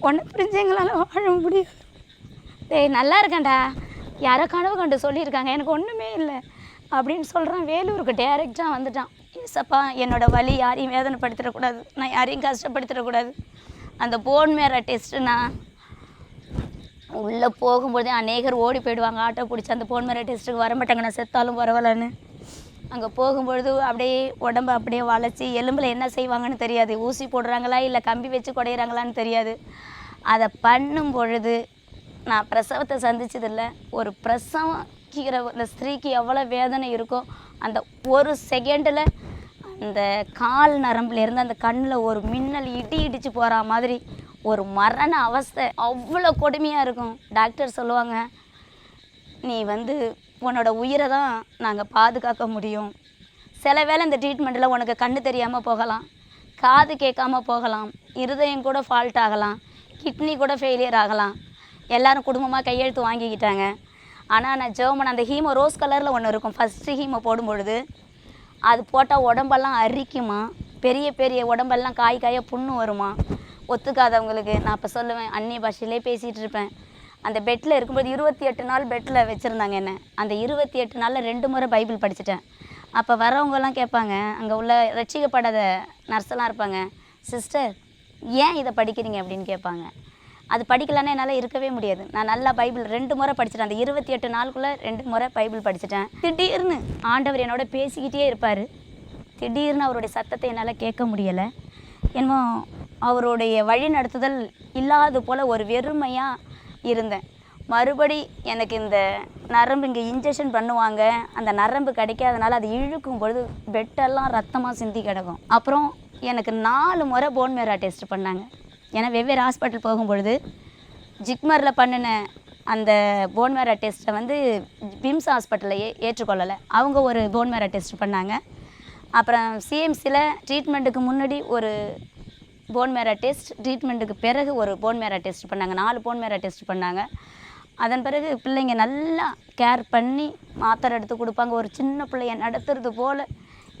ஒன்றை பிரிஞ்சு எங்களால் வாழ முடியாது. டேய் நல்லா இருக்கேன்டா. யாரோ கனவு கண்டு சொல்லியிருக்காங்க. எனக்கு ஒன்றுமே இல்லை. அப்படின்னு சொல்கிறான் வேலூருக்கு. டேரெக்டாக வந்துட்டான். ஏசப்பா என்னோட வழி யாரையும் வேதனைப்படுத்திடக்கூடாது. நான் யாரையும் கஷ்டப்படுத்திடக்கூடாது. அந்த போன் மேர டெஸ்ட்டுனா உள்ளே போகும்போதே அநேகர் ஓடி போயிடுவாங்க. ஆட்டோ பிடிச்சி அந்த போன் மாதிரி டெஸ்ட்டுக்கு வர மாட்டாங்க. நான் செத்தாலும் பரவாயில்லன்னு. அங்கே போகும்பொழுது அப்படியே உடம்பு அப்படியே வளைச்சி எலும்பில் என்ன செய்வாங்கன்னு தெரியாது. ஊசி போடுறாங்களா இல்லை கம்பி வச்சு குடையிறாங்களான்னு தெரியாது. அதை பண்ணும் பொழுது நான் பிரசவத்தை சந்திச்சதில்ல. ஒரு பிரசவிக்கிற அந்த ஸ்திரீக்கு எவ்வளோ வேதனை இருக்கோ அந்த ஒரு செகண்டில் அந்த கால் நரம்புலேருந்து அந்த கண்ணில் ஒரு மின்னல் இடி இடிச்சு போகிற மாதிரி ஒரு மரண அவஸ்தை. அவ்வளோ கொடுமையாக இருக்கும். டாக்டர் சொல்லுவாங்க நீ வந்து உன்னோட உயிரை தான் நாங்கள் பாதுகாக்க முடியும். சில வேளை இந்த ட்ரீட்மெண்ட்டில் உனக்கு கண்ணு தெரியாமல் போகலாம் காது கேட்காம போகலாம் இருதயம் கூட ஃபால்ட் ஆகலாம் கிட்னி கூட ஃபெயிலியர் ஆகலாம். எல்லோரும் குடும்பமாக கையெழுத்து வாங்கிக்கிட்டாங்க. ஆனால் நான் ஜெர்மன் அந்த ஹீமோ ரோஸ் கலரில் ஒன்று இருக்கும். ஃபஸ்ட்டு ஹீமோ போடும் பொழுது அது போட்டால் உடம்பெல்லாம் அரிக்குமா? பெரிய பெரிய உடம்பெல்லாம் காய் காயாக புண்ணு வருமா? ஒத்துக்காதவங்களுக்கு நான் இப்போ சொல்லுவேன் அந்நிய பாஷையிலே பேசிகிட்டு இருப்பேன். அந்த பெட்டில் இருக்கும்போது இருபத்தி எட்டு நாள் பெட்டில் வச்சுருந்தாங்க என்ன. அந்த இருபத்தி எட்டு நாளில் ரெண்டு முறை பைபிள் படிச்சிட்டேன். அப்போ வரவங்கெல்லாம் கேட்பாங்க அங்கே உள்ள ரட்சிக்கப்படாத நர்ஸெல்லாம் இருப்பாங்க சிஸ்டர் ஏன் இதை படிக்கிறீங்க? அப்படின்னு கேட்பாங்க. அது படிக்கலைன்னா என்னால் இருக்கவே முடியாது. நான் நல்லா பைபிள் ரெண்டு முறை படிச்சிட்டேன். அந்த இருபத்தி எட்டு நாளுக்குள்ளே ரெண்டு முறை பைபிள் படிச்சிட்டேன். திடீர்னு ஆண்டவர் என்னோட பேசிக்கிட்டே இருப்பார். திடீர்னு அவருடைய சத்தத்தை என்னால் கேட்க முடியலை. என்னமோ அவருடைய வழி நடத்துதல் இல்லாத போல் ஒரு வெறுமையாக இருந்தேன். மறுபடி எனக்கு இந்த நரம்பு இங்கே இன்ஜெக்ஷன் பண்ணுவாங்க. அந்த நரம்பு கிடைக்காதனால அது இழுக்கும் பொழுது பெட்டெல்லாம் ரத்தமாக சிந்தி கிடக்கும். அப்புறம் எனக்கு நாலு முறை போன் மேரா டெஸ்ட் பண்ணாங்க. ஏன்னா வெவ்வேறு ஹாஸ்பிட்டல் போகும்பொழுது ஜிக்மரில் பண்ணின அந்த போன் மேரா டெஸ்ட்டை வந்து பிம்ஸ் ஹாஸ்பிட்டலில் ஏ ஏற்றுக்கொள்ளலை. அவங்க ஒரு போன் மேரா டெஸ்ட் பண்ணாங்க. அப்புறம் சிஎம்சியில் ட்ரீட்மெண்ட்டுக்கு முன்னாடி ஒரு போன் மேரா டெஸ்ட் ட்ரீட்மெண்ட்டுக்கு பிறகு ஒரு போன் மேரா டெஸ்ட் பண்ணாங்க. நாலு போன் மேரா டெஸ்ட் பண்ணாங்க. அதன் பிறகு பிள்ளைங்க நல்லா கேர் பண்ணி மாத்திரை எடுத்து கொடுப்பாங்க. ஒரு சின்ன பிள்ளைய நடத்துறது போல்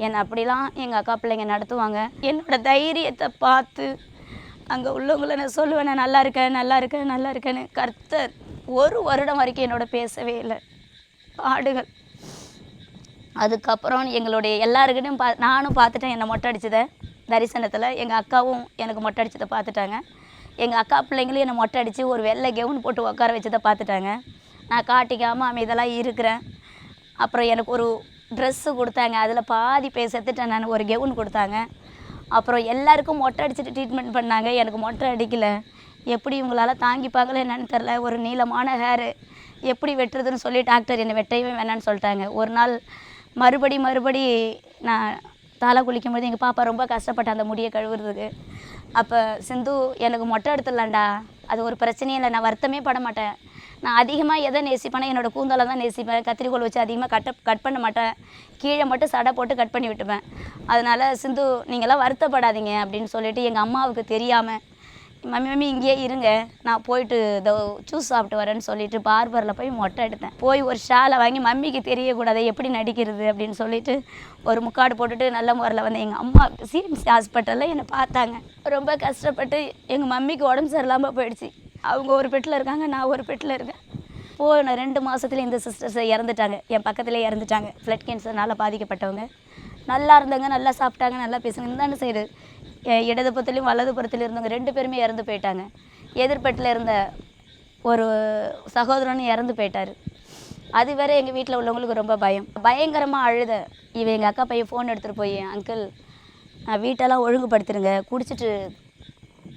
என்னை அப்படிலாம் எங்கள் அக்கா பிள்ளைங்க நடத்துவாங்க. என்னோட தைரியத்தை பார்த்து அங்கே உள்ளவங்கள நான் சொல்லுவேன் நான் நல்லா இருக்கேன் நல்லா இருக்கேன் நல்லா இருக்கேன்னு. கர்த்தர் ஒரு வருடம் வரைக்கும் என்னோட பேசவே இல்லை. பாடுகள். அதுக்கப்புறம் எங்களுடைய எல்லாருக்கிட்டையும் பா நானும் பார்த்துட்டேன். என்னை மொட்டை அடிச்சதை. தரிசனத்தில் எங்கள் அக்காவும் எனக்கு மொட்டை அடிச்சதை பார்த்துட்டாங்க. எங்கள் அக்கா பிள்ளைங்களும் என்னை மொட்டை அடித்து ஒரு வெள்ளை கெவுன் போட்டு உட்கார வச்சதை பார்த்துட்டாங்க. நான் காட்டிக்காமல் அமைதெல்லாம் இருக்கிறேன். அப்புறம் எனக்கு ஒரு ட்ரெஸ்ஸு கொடுத்தாங்க. அதில் பாதி பேர் செத்துட்டேன் நான். ஒரு கெவுன் கொடுத்தாங்க. அப்புறம் எல்லாருக்கும் மொட்டை அடிச்சுட்டு ட்ரீட்மெண்ட் பண்ணாங்க. எனக்கு மொட்டை அடிக்கலை. எப்படி இவங்களால் தாங்கிப்பாங்களோ என்னன்னு தெரில ஒரு நீளமான ஹேரு எப்படி வெட்டுறதுன்னு சொல்லி டாக்டர் என்னை வெட்டவே வேணான்னு சொல்லிட்டாங்க. ஒரு நாள் மறுபடி மறுபடி நான் தலை குளிக்கும்போது எங்கள் பாப்பா ரொம்ப கஷ்டப்பட்ட அந்த முடியை கழுவுறதுக்கு. அப்போ சிந்து எனக்கு மொட்டை எடுத்துடலாண்டா அது ஒரு பிரச்சனையும் இல்லை. நான் வருத்தமே பட மாட்டேன். நான் அதிகமாக எதை நேசிப்பேன்னா என்னோட கூந்தலை தான் நேசிப்பேன். கத்திரிக்கோல் வச்சு அதிகமாக கட்ட கட் பண்ண மாட்டேன். கீழே மட்டும் சடை போட்டு கட் பண்ணி விட்டுப்பேன். அதனால் சிந்து நீங்களாம் வருத்தப்படாதீங்க அப்படின்னு சொல்லிட்டு எங்கள் அம்மாவுக்கு தெரியாமல் மம்மி மம்மி இங்கேயே இருங்க. நான் போயிட்டு இதோ ஜூஸ் சாப்பிட்டு வரேன்னு சொல்லிட்டு பார்பரில் போய் மொட்டை எடுத்தேன் போய் ஒரு ஷாலை வாங்கி மம்மிக்கு தெரியக்கூடாது எப்படி நடிக்கிறது அப்படின்னு சொல்லிட்டு ஒரு முக்காடு போட்டுட்டு நல்ல முறையில் வந்து எங்கள் அம்மா சிஎம்சி ஹாஸ்பிட்டலில் என்னை பார்த்தாங்க. ரொம்ப கஷ்டப்பட்டு எங்கள் மம்மிக்கு உடம்பு சரியில்லாமல் போயிடுச்சு. அவங்க ஒரு பெட்டில் இருக்காங்க நான் ஒரு பெட்டில் இருக்கேன். போன ரெண்டு மாதத்துல இந்த சிஸ்டர்ஸ் இறந்துட்டாங்க. என் பக்கத்துலேயே இறந்துட்டாங்க. ஃப்ளட் கேன்சர்னால் பாதிக்கப்பட்டவங்க. நல்லா இருந்தாங்க நல்லா சாப்பிட்டாங்க நல்லா பேசுங்க. இந்தாண்டு சைடு இடது புறத்துலேயும் வலது புறத்துலையும் இருந்தவங்க ரெண்டு பேருமே இறந்து போயிட்டாங்க. எதிர்பட்டில் இருந்த ஒரு சகோதரனும் இறந்து போயிட்டார். அது வேற எங்கள் வீட்டில் உள்ளவங்களுக்கு ரொம்ப பயம். பயங்கரமாக அழுத. இவ எங்கள் அக்கா பையன் ஃபோன் எடுத்துகிட்டு போய் அங்கிள் வீட்டெல்லாம் ஒழுங்குபடுத்திடுங்க குடிச்சிட்டு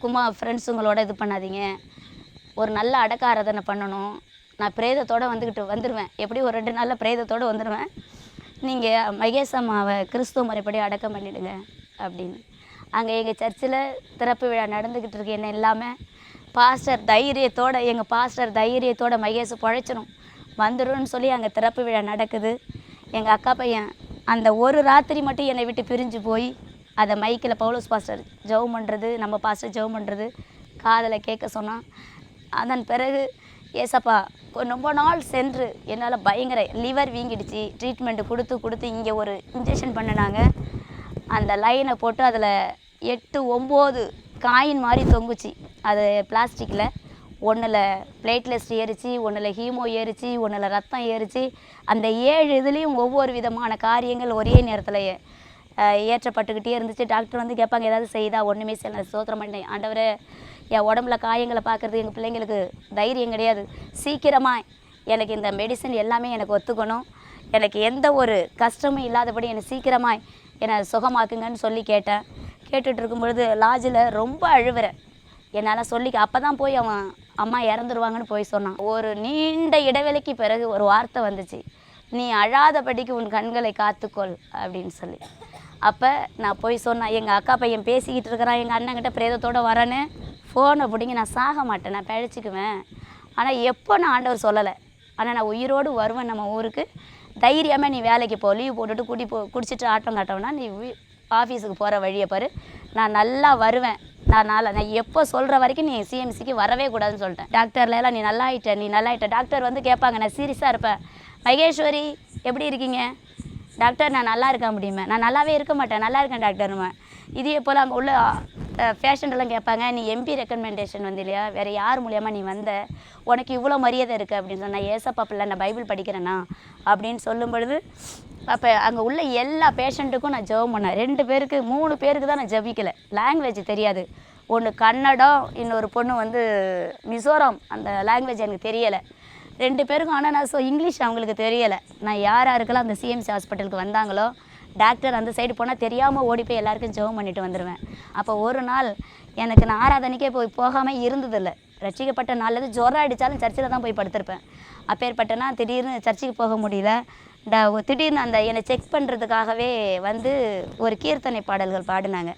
குமா ஃப்ரெண்ட்ஸுங்களோட இது பண்ணாதீங்க. ஒரு நல்ல அடக்க ஆராதனை பண்ணணும். நான் பிரேதத்தோடு வந்துக்கிட்டு வந்துடுவேன் எப்படி ஒரு ரெண்டு நாளில் பிரேதத்தோடு வந்துடுவேன் நீங்கள் மகேஷ் அம்மாவை கிறிஸ்துவ முறைப்படி அடக்கம் பண்ணிவிடுங்க அப்படின்னு. அங்கே எங்கள் சர்ச்சில் திறப்பு விழா நடந்துக்கிட்டு இருக்கு. என்ன இல்லாமல் பாஸ்டர் தைரியத்தோடு எங்கள் பாஸ்டர் தைரியத்தோட மகேஷ் பழைச்சிடும் வந்துடும்னு சொல்லி அங்கே திறப்பு விழா நடக்குது. எங்கள் அக்கா பையன் அந்த ஒரு ராத்திரி மட்டும் என்னை விட்டு பிரிஞ்சு போய் அதை மைக்கில் பவுலோஸ் பாஸ்டர் ஜவு பண்ணுறது நம்ம பாஸ்டர் ஜவு பண்ணுறது காதில் கேட்க சொன்னான் அதன் பிறகு ஏசப்பா ரொம்ப நாள் சென்று என்னால் பயங்கர லிவர் வீங்கிடுச்சு. ட்ரீட்மெண்ட்டு கொடுத்து கொடுத்து இங்கே ஒரு இன்ஜெக்ஷன் பண்ணினாங்க. அந்த லைனை போட்டு அதில் எட்டு ஒம்பது காயின் மாதிரி தொங்குச்சு. அது பிளாஸ்டிக்கில் ஒன்றில் பிளேட்லெஸ்ட் ஏறிச்சு ஒன்றில் ஹீமோ ஏறிச்சு ஒன்றில் ரத்தம் ஏறிச்சு. அந்த ஏழு இதுலேயும் ஒவ்வொரு விதமான காரியங்கள் ஒரே நேரத்தில் ஏற்றப்பட்டுக்கிட்டே இருந்துச்சு. டாக்டர் வந்து கேட்பாங்க ஏதாவது செய்தா ஒன்றுமே செய்யல சோத்திரம் பண்ணேன். ஆண்டவரே என் உடம்புல காயங்களை பார்க்குறது எங்கள் பிள்ளைங்களுக்கு தைரியம் கிடையாது. சீக்கிரமாக எனக்கு இந்த மெடிசன் எல்லாமே எனக்கு ஒத்துக்கணும். எனக்கு எந்த ஒரு கஷ்டமும் இல்லாதபடி என்னை சீக்கிரமாக என்னை சுகமாக்குங்கன்னு சொல்லி கேட்டேன். கேட்டுட்டு இருக்கும் பொழுது லாட்ஜில் ரொம்ப அழுவுறேன் என்னால் சொல்லி அப்போ தான் போய் அவன் அம்மா இறந்துருவாங்கன்னு போய் சொன்னான். ஒரு நீண்ட இடைவெளிக்கு பிறகு ஒரு வார்த்தை வந்துச்சு. நீ அழாதபடிக்கு உன் கண்களை காத்துக்கொள் அப்படின்னு சொல்லி. அப்போ நான் போய் சொன்னேன் எங்கள் அக்கா பையன் பேசிக்கிட்டு இருக்கிறான் எங்கள் அண்ணங்கிட்ட பிரேதத்தோடு வரேன்னு. ஃபோனை பிடிங்கி நான் சாக மாட்டேன் நான் பழச்சிக்குவேன். ஆனால் எப்போ நான் ஆண்டவர் சொல்லலை. ஆனால் நான் உயிரோடு வருவேன் நம்ம ஊருக்கு. தைரியமாக நீ வேலைக்கு போ லீவ் போட்டுட்டு கூட்டி போ குடிச்சிட்டு ஆட்டம் காட்டோம்னா நீ ஆஃபீஸுக்கு போகிற வழியை பாரு. நான் நல்லா வருவேன். நான் நாளை நான் எப்போ சொல்கிற வரைக்கும் நீ சிஎம்சிக்கு வரவே கூடாதுன்னு சொல்லிட்டேன். டாக்டர்ல எல்லாம் நீ நல்லா ஆயிட்ட நீ நல்லா ஆகிட்ட டாக்டர் வந்து கேட்பாங்க நான் சீரியஸாக இருப்பேன். மகேஸ்வரி எப்படி இருக்கீங்க? டாக்டர் நான் நல்லா இருக்க முடியுமே நான் நல்லாவே இருக்க மாட்டேன். நல்லா இருக்கேன் டாக்டர்னுவேன் இதே போல் அங்கே உள்ள பேஷண்ட்டெல்லாம் கேட்பாங்க நீ எம்பி ரெக்கமெண்டேஷன் வந்து இல்லையா? வேறு யார் மூலியமாக நீ வந்த? உனக்கு இவ்வளோ மரியாதை இருக்குது அப்படின்னு சொன்னால் ஏசப்பா பிள்ளை நான் பைபிள் படிக்கிறேன்னா அப்படின்னு சொல்லும் பொழுது அப்போ அங்கே உள்ள எல்லா பேஷண்ட்டுக்கும் நான் ஜெபம் பண்ணேன். ரெண்டு பேருக்கு மூணு பேருக்கு தான் நான் ஜெபிக்கலை. லாங்குவேஜ் தெரியாது. ஒன்று கன்னடம் இன்னொரு பொண்ணு வந்து மிசோரம். அந்த லாங்குவேஜ் எனக்கு தெரியலை. ரெண்டு பேருக்கும் ஆனால் நான் ஸோ இங்கிலீஷ் அவங்களுக்கு தெரியலை. நான் யார் யாருக்கெல்லாம் அந்த சிஎம்சி ஹாஸ்பிட்டலுக்கு வந்தாங்களோ டாக்டர் அந்த சைடு போனால் தெரியாமல் ஓடி போய் எல்லாருக்கும் ஜெபம் பண்ணிட்டு வந்துடுவேன் அப்போ ஒரு நாள் எனக்கு நான் ஆராதனைக்கே போய் போகாமல் இருந்ததில்லை. ரட்சிக்கப்பட்ட நாள்லேருந்து ஜுரம் அடித்தாலும் சர்ச்சில் தான் போய் படுத்திருப்பேன். அப்பேற்பட்டனா திடீர்னு சர்ச்சுக்கு போக முடியல. திடீர்னு அந்த என்னை செக் பண்ணுறதுக்காகவே வந்து ஒரு கீர்த்தனை பாடல்கள் பாடினாங்க.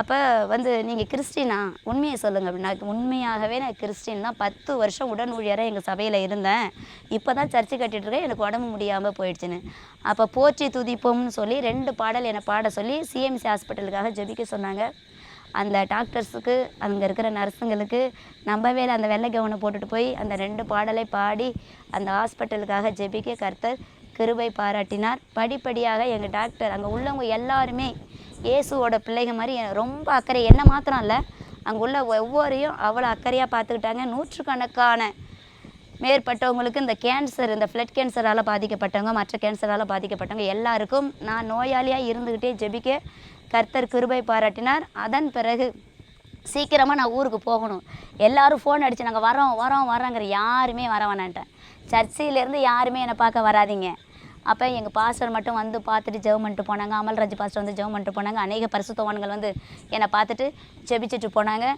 அப்போ வந்து நீங்கள் கிறிஸ்டினா உண்மையை சொல்லுங்கள் அப்படின்னா உண்மையாகவே நான் கிறிஸ்டின் தான். பத்து வருஷம் உடன் ஊழியராக எங்கள் சபையில் இருந்தேன். இப்போ தான் சர்ச்சு கட்டிகிட்டு இருக்கேன். எனக்கு உடம்பு முடியாமல் போயிடுச்சுன்னு. அப்போ போற்றி துதிப்போம்னு சொல்லி ரெண்டு பாடல் என்னை பாட சொல்லி சிஎம்சி ஹாஸ்பிட்டலுக்காக ஜெபிக்க சொன்னாங்க. அந்த டாக்டர்ஸுக்கு அங்கே இருக்கிற நர்ஸுங்களுக்கு நம்பவே இல்லை. அந்த வெள்ளை கவனை போட்டுட்டு போய் அந்த ரெண்டு பாடலை பாடி அந்த ஹாஸ்பிட்டலுக்காக ஜெபிக்க கர்த்தர் கிருபை பாராட்டினார். படிப்படியாக எங்கள் டாக்டர் அங்கே உள்ளவங்க எல்லாருமே இயேசுவோட பிள்ளைங்க மாதிரி ரொம்ப அக்கறை. என்ன மாத்திரம் இல்லை அங்குள்ள ஒவ்வொரையும் அவ்வளோ அக்கறையாக பார்த்துக்கிட்டாங்க. நூற்றுக்கணக்கான மேற்பட்டவங்களுக்கு இந்த கேன்சர் இந்த ஃப்ளட் கேன்சரால் பாதிக்கப்பட்டவங்க மற்ற கேன்சரால் பாதிக்கப்பட்டவங்க எல்லாருக்கும் நான் நோயாளியாக இருந்துக்கிட்டே ஜெபிக்க கர்த்தர் கிருபை பாராட்டினார். அதன் பிறகு சீக்கிரமாக நான் ஊருக்கு போகணும். எல்லோரும் ஃபோன் அடித்து நாங்கள் வரோம் வரோம் வரோங்கிற யாருமே வர வேணான்ட்டேன் சர்ச்சையிலேருந்து யாருமே என்னை பார்க்க வராதீங்க. அப்போ எங்கள் பாஸ்டர் மட்டும் வந்து பார்த்துட்டு ஜெபம் பண்ணிட்டு போனாங்க அமல்ராஜ் பாஸ்டர் வந்து ஜெபம் பண்ணிட்டு போனாங்க அநேக பரிசுத்தவான்கள் வந்து என்னை பார்த்துட்டு ஜெபிச்சுட்டு போனாங்க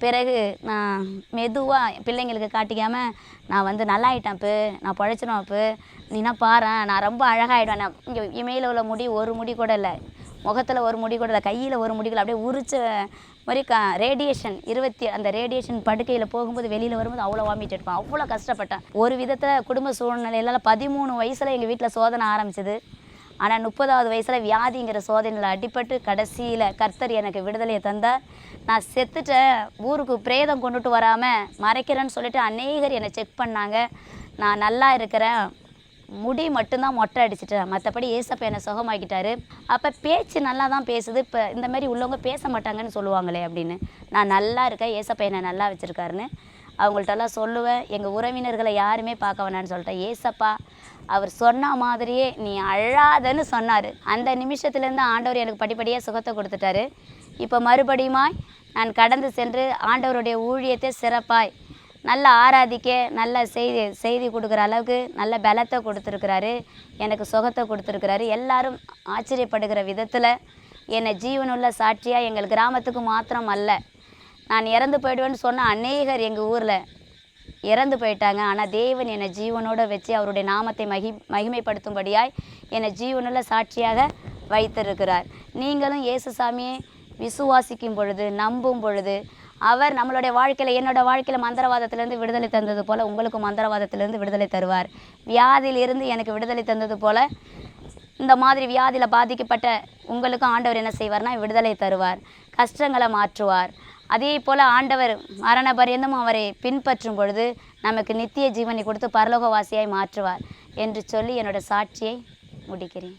பிறகு நான் மெதுவாக பிள்ளைங்களுக்கு காட்டிக்காமல் நான் வந்து நல்லாயிட்டேன் இப்போ நான் பழைச்சிடும் அப்போ நீனா பாரு நான் ரொம்ப அழகாகிடுவேன் நான் இங்கே இமையில் உள்ள முடி ஒரு முடி கூட இல்லை முகத்தில் ஒரு முடி கூட இல்லை கையில் ஒரு முடி கூட அப்படியே உரிச்ச மாதிரி க ரேடியேஷன் இருபத்தி அந்த ரேடியேஷன் படுக்கையில் போகும்போது வெளியில் வரும்போது அவ்வளோ வாமிட் எடுப்பேன். அவ்வளோ கஷ்டப்பட்டேன். ஒரு விதத்தில் குடும்ப சூழ்நிலையில பதிமூணு வயசில் எங்கள் வீட்டில் சோதனை ஆரம்பிச்சது. ஆனால் முப்பதாவது வயசில் வியாதிங்கிற சோதனையில் அடிபட்டு கடைசியில் கர்த்தர் எனக்கு விடுதலையை தந்தார். நான் செத்துட்டேன். ஊருக்கு பிரேதம் கொண்டுட்டு வராமல் மறைக்கிறேன்னு சொல்லிட்டு அநேகர் என்னை செக் பண்ணாங்க. நான் நல்லா இருக்கிறேன். முடி மட்டும்தான் மொட்டை அடிச்சிட்டு மற்றபடி ஏசப்ப என்னை சுகமாக்கிட்டாரு. அப்போ பேச்சு நல்லா தான் பேசுது. இப்போ இந்த மாதிரி உள்ளவங்க பேச மாட்டாங்கன்னு சொல்லுவாங்களே அப்படின்னு. நான் நல்லா இருக்கேன் ஏசப்ப என்னை நல்லா வச்சுருக்காருன்னு. அவங்கள்ட்டெல்லாம் சொல்லுவேன் எங்கள் உறவினர்களை யாருமே பார்க்க வேணான்னு சொல்லிட்டேன். ஏசப்பா அவர் சொன்ன மாதிரியே நீ அழாதன்னு சொன்னார். அந்த நிமிஷத்துலேருந்து ஆண்டவர் எனக்கு படிப்படியாக சுகத்தை கொடுத்துட்டாரு. இப்போ மறுபடியுமாய் நான் கடந்து சென்று ஆண்டவருடைய ஊழியத்தை சிறப்பாய் நல்ல ஆராதிக்க நல்ல செய்தி செய்தி கொடுக்குற அளவுக்கு நல்ல பலத்தை கொடுத்துருக்குறாரு. எனக்கு சுகத்தை கொடுத்துருக்குறாரு. எல்லாரும் ஆச்சரியப்படுகிற விதத்தில் என்னை ஜீவனுள்ள சாட்சியாக எங்கள் கிராமத்துக்கு மாத்திரம் அல்ல. நான் இறந்து போயிடுவேன்னு சொன்ன அநேகர் எங்கள் ஊரில் இறந்து போயிட்டாங்க. ஆனால் தேவன் என்னை ஜீவனோடு வச்சு அவருடைய நாமத்தை மகி மகிமைப்படுத்தும்படியாய் என்னை ஜீவனுள்ள சாட்சியாக வைத்திருக்கிறார். நீங்களும் இயேசு சாமியை விசுவாசிக்கும் பொழுது நம்பும் பொழுது அவர் நம்மளுடைய வாழ்க்கையில் என்னோட வாழ்க்கையில் மந்திரவாதத்திலேருந்து விடுதலை தந்தது போல் உங்களுக்கும் மந்திரவாதத்திலேருந்து விடுதலை தருவார். வியாதியிலிருந்து எனக்கு விடுதலை தந்தது போல் இந்த மாதிரி வியாதியில் பாதிக்கப்பட்ட உங்களுக்கும் ஆண்டவர் என்ன செய்வார்னா விடுதலை தருவார் கஷ்டங்களை மாற்றுவார். அதே போல் ஆண்டவர் மரண பரியந்தம் அவரை பின்பற்றும் பொழுது நமக்கு நித்திய ஜீவனை கொடுத்து பரலோகவாசியாய் மாற்றுவார் என்று சொல்லி என்னோட சாட்சியை முடிக்கிறேன்.